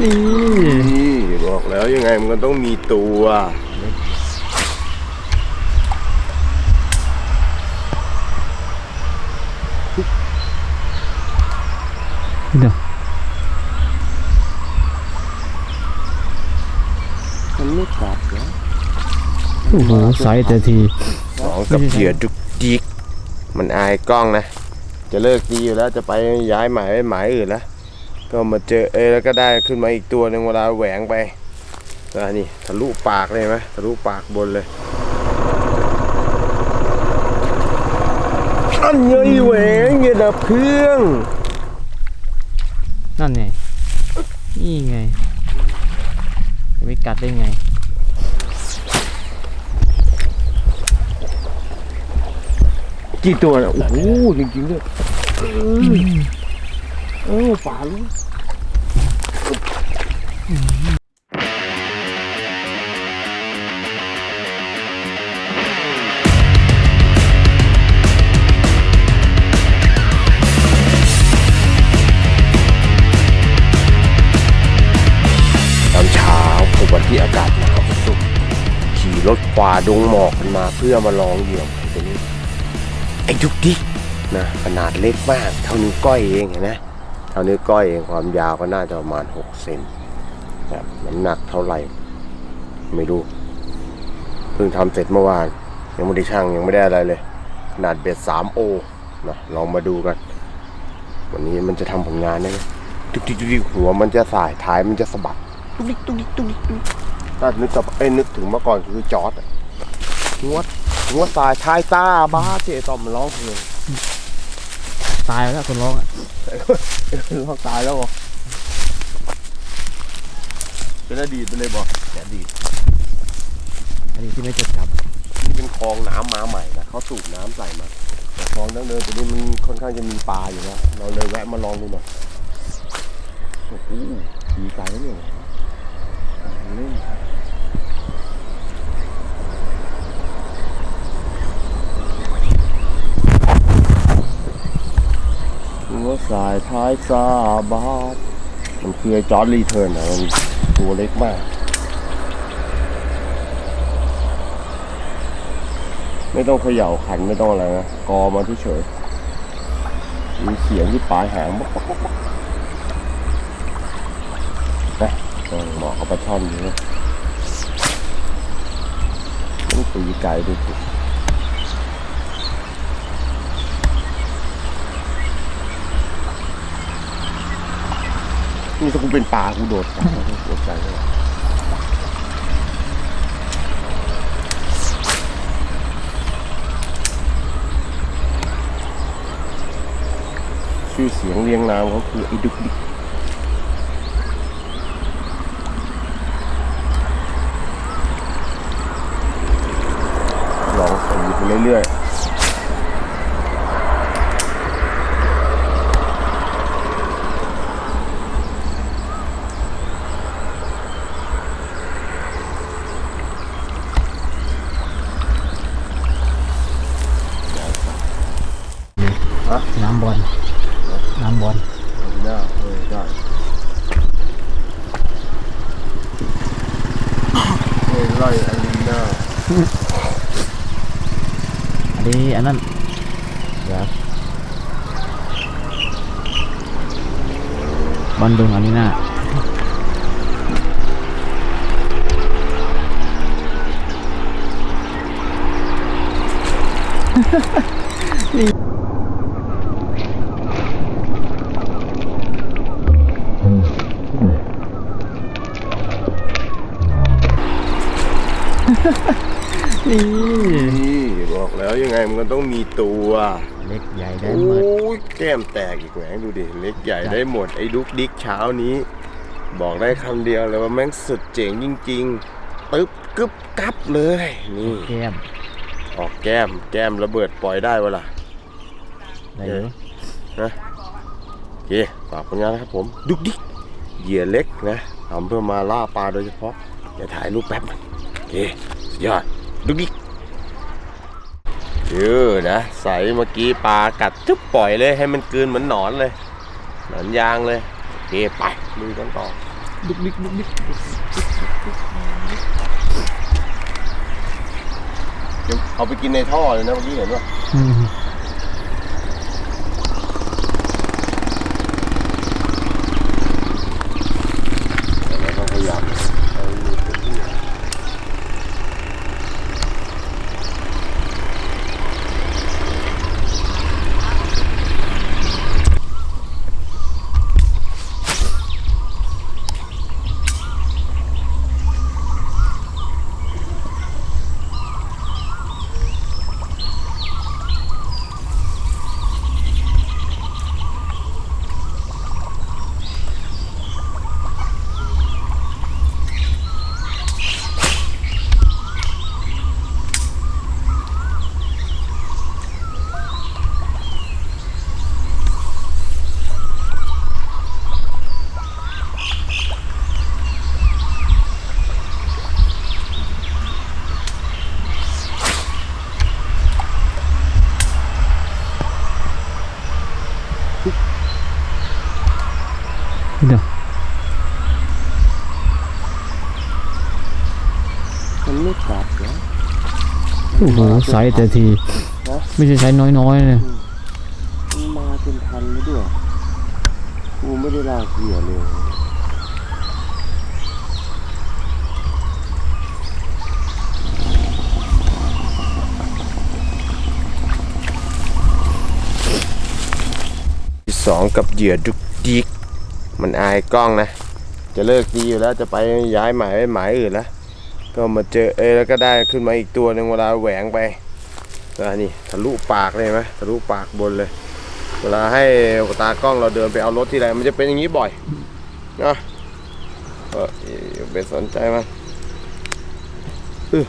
นี่นี่บอกแล้วยังไงมันก็ต้องมีตัวเดี๋ยวมันไม่กัดนะโอ้โหไซส์แต่ทีสองกับเหยื่อดุกดิก มันอายกล้องนะ จะเลิกดีอยู่แล้วจะไปย้ายหมายไปหมายอื่นแล้ว ก็มาเจอเอยแล้วก็ได้ขึ้นมาอีกตัวหนึ่งเวลาแหวงไปก็นี่ทะลุปากเลยไหมทะลุปากบนเลยอันเงยแหวงเงยดับเครื่อง นั่นไง นี่ไงจะไม่กัดได้ไงกี่ตัวเนี่ยโอ้โหจริงๆด้วย เออเออฝาลูกตอนเช้าผมวันที่อากาศหนาวสุดๆขี่รถฝ่าดงหมอกกันมาเพื่อมาลองเหยี่ยมตัวนี้ไอ้ดุกดิกนะขนาดเล็กมาก เท่านิ้วก้อยเองเห็นไหม เท่านิ้วก้อยเองความยาวก็น่าจะประมาณ6เซนแบบน้ำหนักเท่าไหร่ ไม่รู้เพิ่งทำเสร็จเมื่อวาน ยังไม่ได้ช่างยังไม่ได้อะไรเลย ขนาดเบ็ด3โอนะลองมาดูกัน วันนี้มันจะทำผลงานได้ไหมดุกดิกดุกดิกหัวมันจะสายท้ายมันจะสะบัดตุ๊กดิ๊กตุ๊กดิ๊กตุ๊กดิ๊กตุ๊กดิ๊กถ้านึกกับเอ้นึกถึงเมื่อก่อนคือจอร์ดอะงวดงวดสายชายตาบ้าเจ๊ตอมร้องเพลง ตายแล้วคนร้องอะร้องตายแล้วเหรอเป็นอดีตไปเลยบอกอดีตอันนี้ที่ไม่จดจนี่เป็นคลองน้ำมาใหม่นะเขาสูบน้ำใส่มาแต่คลองดั้งเดิมตัวนี้มันค่อนข้างจะมีปลาอยู่แล้วเราเลยแวะมาลองดูหน่อยโอ้โหดีใจแล้วเนี่ยเล่นครับ สายท้ายซาบาดมันคือไอจอร์ดรีเทิร์นอะมันตัวเล็กมาก ไม่ต้องเขย่าขันไม่ต้องอะไรนะ กอมาที่เฉยมีเสียงที่ปลายหางบ๊อกบ๊อกบ๊อกบ๊อกนะเออเหมาะกับปลาช่อนอยู่นะต้องตีไกลดูสิ นี่ถ้ากูเป็นปลากูโดดตายโดดใจเลยชื่อเสียงเรียงนามเขาคือไอ้ดุกดิกลองตีไปเรื่อยๆฮะำน้ำบอล น้ำบอล ได้เออได้ เฮ้ยไล่อารีนาอันนี้อันนั้นเดี๋ยวบอลดุงอันนี้น่านี่ นี่บอกแล้วยังไงมันก็ต้องมีตัวเล็กใหญ่ได้โอ้หมดยแก้มแตกอีกแหวงดูดิเล็กใหญ่ได้หมดไอ้ดุกดิกเช้านี้ บอกได้คำเดียวเลยว่าแม่งสุดเจ๋งจริงๆตึ๊บกึ๊บกับเลยนี่แก้มออกแก้มแก้มระเบิดปล่อยได้เวละได้อยู่โอเคฝากผลงานนะครับผม ดุกดิกเหยื่อเล็กนะทำเพื่อมาล่าปลาโดยเฉพาะเดี๋ยวถ่ายรูปแป๊บนึงโอเคสุด ยอดดุกดิกเออนะใสเมื่อกี้ปลากัดจุ๊บปล่อยเลยให้มันกลืนเหมือนหนอนเลย หนอนยางเลยโอเคเคไปลุยกันต่อดุกดิกดุกดิกเดี๋ยวเอาไปกินในท่อเลยนะเมื่อกี้เห็นป่ะ อืม แล้วก็พยายามเอามือขึ้นที่ เดี๋ยวมันไม่กลับแล้วโอ้โหไซส์แต่ที ไม่ใช่ไซส์น้อยๆเลยมันมาจนทันแล้วด้วยกูไม่ได้ลากเหยื่อเลย ที่สองกับเหยื่อดุกดิกมันอายกล้องนะ จะเลิกดีอยู่แล้วจะไปย้ายหมายไปหมายอื่นแล้ว ก็มาเจอเอยแล้วก็ได้ขึ้นมาอีกตัวหนึ่งเวลาแหวงไปก็นี่ทะลุปากเลยไหมทะลุปากบนเลย เวลาให้ตากล้องเราเดินไปเอารถที่ไรมันจะเป็นอย่างนี้บ่อยนะก็อย่าไปสนใจมันอือ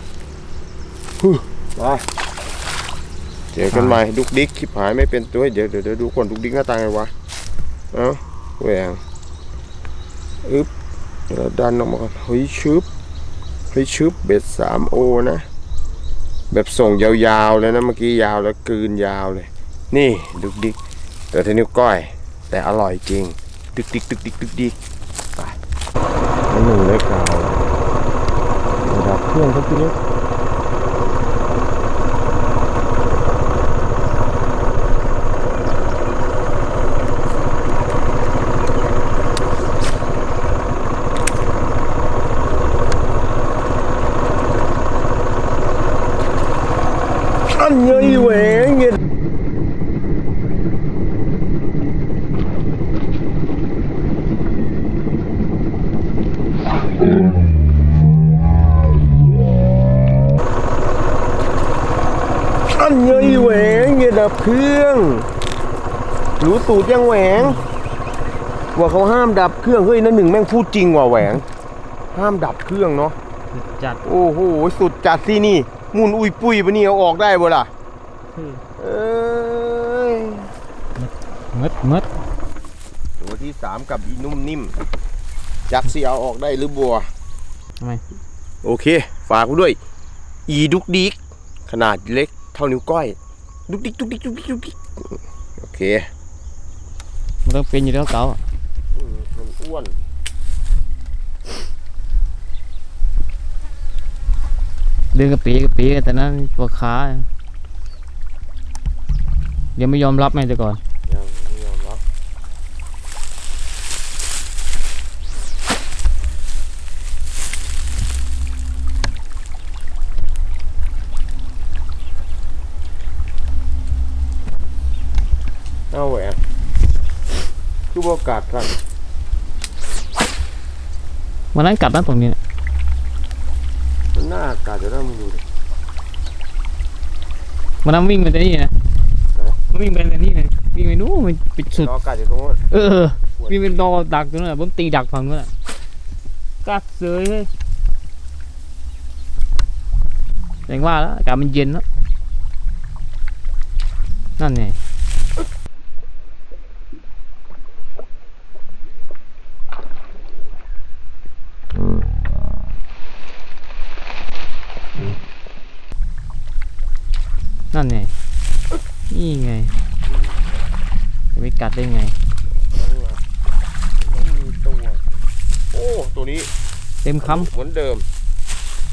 ฮึมา เจอกันใหม่ดุกดิกคลิปหายไม่เป็นตัวเดี๋ยวเดี๋ยวดูก่อนดุกดิกหน้าตาไงวะเอ้าแหวงอึ๊บแล้วดันออกมาเฮ้ยชึบเฮ้ยชึบเบ็ดสามโอนะ แบบส่งยาวๆเลยนะเมื่อกี้ยาวแล้วกืนยาวเลย นี่ดุกดิกเกิดที่นิ้วก้อย แต่อร่อยจริง ดึกดิกดึกดิกดึกดิกไปหนึ่งเลยกล่าวระดับเครื่องเขาทีนี้อันยัยแหวงเงี้ย อันยัยแหวงเงี้ยดับเครื่อง รู้สูตรยังแหวง ว่าเขาห้ามดับเครื่อง เฮ้ยนั่นหนึ่งแม่งพูดจริงว่ะแหวง ห้ามดับเครื่องเนาะ จัดโอ้โห สุดจัดสินี่ มุนอุยปุยปะนี่เอาออกได้บ่ล่ะเอ้ยมดมดตัวที่สามกับอีนุ่มนิ่ม จักสิเอาออกได้หรือบัวทำไมโอเค ฝากไว้ด้วย อีดุกดิกขนาดเล็กเท่านิ้วก้อยดุกดิกดุกดิกดุกดิกดุกดิกโอเค มันต้องเป็นอยู่แล้วเก่าอืมมันอ้วนเดินกระปีกระปีแต่นั้นปวดขาเดี๋ยวไม่ยอมรับไงแต่ก่อน ยังไม่ยอมรับเอาแหวน คือบอกกัดกันวันนั้นกัดนะตรงนี้เนี่ยมันน่ากัดจะได้มึงดูดิวันนั้นวิ่งไปแต่นี่นะมันวิ่งไปแต่นี่เลยวิ่งไปนู้นมันปิดสุดรอกัดอยู่ตรงนู้นเออวิ่งไปรอดักตรงนั้นอะผมตีดักฝั่งนู้นอะกัดเสยเลยอย่างว่าแล้วอากาศมันเย็นแล้วนั่นไง นั่นไง นี่ไง จะไม่กัดได้ไงนนี้เต็มคเหมือนเดิม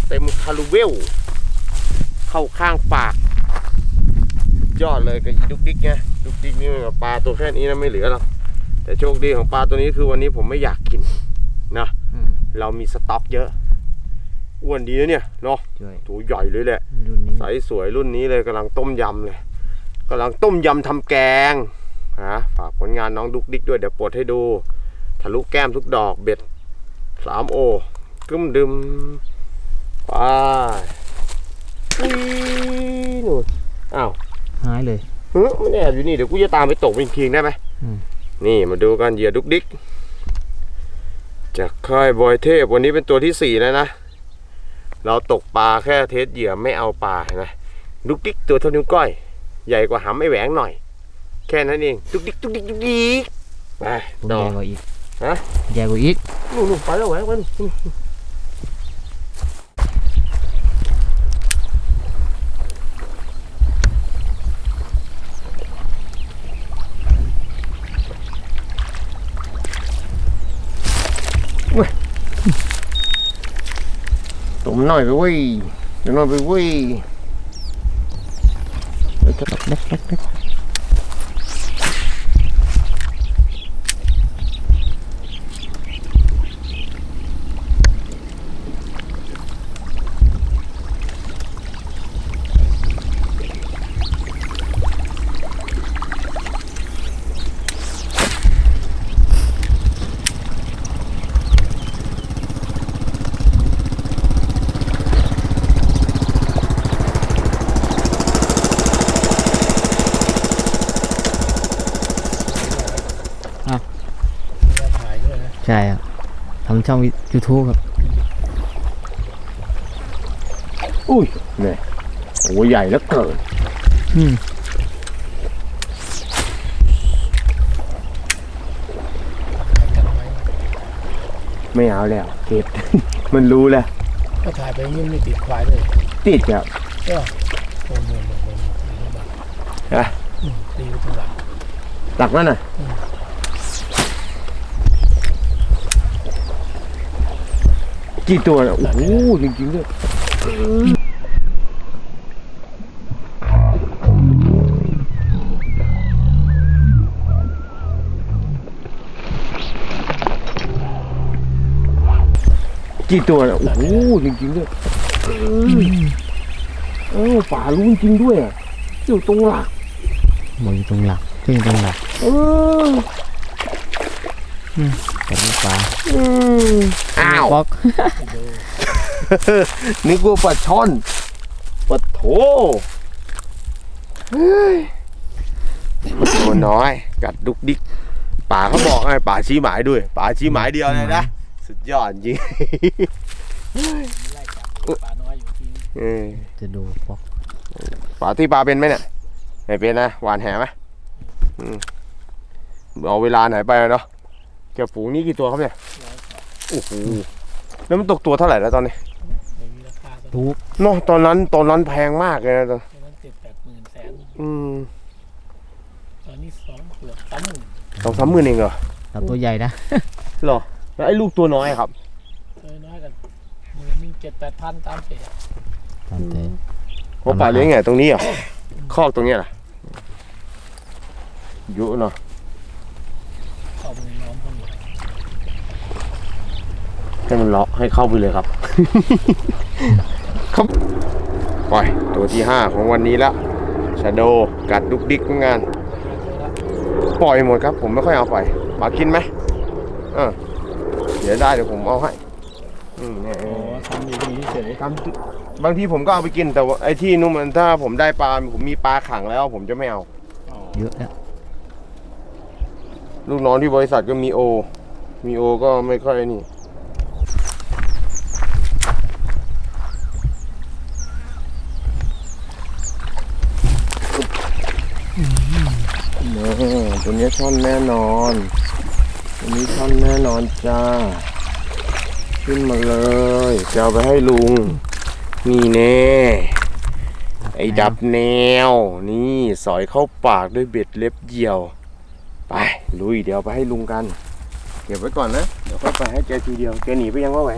เต็มคารูเวล เข้าข้างปาก ยอดเลยกับอีดุกดิกไงดุกดิกนี่มันกับปลาตัวแค่นี้นะไม่เหลือหรอกแต่โชคดีของปลาตัวนี้คือวันนี้ผมไม่อยากกินนะำอืมเรามีสต็อกเยอะ อ้วนดีนะเนี่ยเนาะช่วยตัวใหญ่เลยแหละรุ่นนี้ใสสวยรุ่นนี้เลยกำลังต้มยำเลยกำลังต้มยำทำแกงฮะฝากผลงานน้องดุกดิกด้วยเดี๋ยวปลดให้ดูทะลุแก้มทุกดอกเบ็ดสามโอกึ้มดึมไปอุ้ยหนูนอ้าว หายเลย เฮ้ยมันแอบอยู่นี่เดี๋ยวกูจะตามไปตกเป็นทีงได้ไหมอืม นี่มาดูกันเหยื่อดุกดิกจากค่ายบอยเทพวันนี้เป็นตัวที่สี่แล้วนะ เราตกปลาแค่เทสเหยื่อไม่เอาปลาเห็นไหมดุกดิกตัวเท่านิ้วก้อย ใหญ่กว่าหำไอ้แหวงหน่อย แค่นั้นเองดุกดิกดุกดิกดุกดิกไปผมต่อใหญ่กว่าอีกฮะใหญ่กว่าอีกนู่นๆไปแล้วแหวงมัน มหน่อยไปเว้ยเดี๋ยวหน่อยไปเว้ย เล็กเล็กเล็ก ถ่ายด้วยนะ ใช่ครับทำช่องยูทูบครับ อุ้ยเนี่ยโอ้ใหญ่แล้วเกินอืมกันไว้ไม่เอาแล้วเก็บ มันรู้แล้ว ก็ถ่ายไปยิ่งไม่ติดควายเลยติดครับก็โอนเงินโอนเงินตีไปฮะตีไปตรงหลังหลักนั่นน่ะ กี่ตัวน่ะโอ้โหจริงๆด้วยกี่ตัวน่ะโอ้โหจริงๆด้วยเอ้าป่ารู้จริงๆด้วยอะอยู่ตรงหลักบอกอยู่ตรงหลักขึ้นตรงหลักเออ แต่ลูกปลาอืมอ้าวบล็อกนึกว่าปลาช่อนปลาโถเฮ้ยตัวน้อย กัดดุกดิกป่าเขาบอกไงป่าชี้หมายด้วยป่าชี้หมายเดียวเลยนะสุดยอดจริงไล่จับปลาน้อยอยู่ที่เออจะดูบล็อกป่าที่ปลาเป็นไหมเนี่ยไม่เป็นนะหวานแหไหมอืมเอาเวลาไหนไปอะเนาะ แกฝูงนี้กี่ตัวครับเนี่ยร้อยสองโอ้โหแล้วมันตกตัวเท่าไหร่แล้วตอนนี้ไม่มีราคาตอนทุกเนาะตอนนั้นตอนนั้นแพงมากเลยนะตอนนั้นเจ็ดแปดหมื่นแสนอืมตอนนี้สองเกือบสามหมื่นสองสามหมื่นเองเหรอเราตัวใหญ่นะเหรอแล้วไอ้ลูกตัวน้อยครับเคยน้อยกันหมื่นนึงเจ็ดแปดพันตามเศษตามแต่เขาป่าเลี้ยงไงตรงนี้เหรอคอกตรงเนี้ยเหรอเยอะเนาะ เข้าไปในน้องคนเดียว ให้มันเลาะให้เข้าไปเลยครับ ครับปล่อยตัวที่ห้าของวันนี้แล้วชาโดกัดดุกดิกเหมือนกันเจอแล้วปล่อยหมดครับ ผมไม่ค่อยเอาไปปลากินไหมเออเดี๋ยวได้เดี๋ยวผมเอาให้อืมเนี่ยโอ้ทำอย่างนี้เฉยทำบางทีผมก็เอาไปกินแต่ว่าไอ้ที่นู่นมันถ้าผมได้ปลาผมมีปลาขังแล้ว ผมจะไม่เอาอ๋อเยอะแล้วลูกน้องที่บริษัทก็มีโอ มีโอก็ไม่ค่อยนี่ นะ ตัวนี้ช่อนแน่นอนตัวนี้ช่อนแน่นอนจ้า ขึ้นมาเลยจะเอาไปให้ลุง นี่แน่ไอ้ดับแนว นี่สอยเข้าปากด้วยเบ็ดเล็บเหยี่ยว ไปลุยเดี๋ยวไปให้ลุงกัน เก็บไว้ก่อนนะ เดี๋ยวค่อยไปให้แกทีเดียวแกหนีไปยังว่าแหว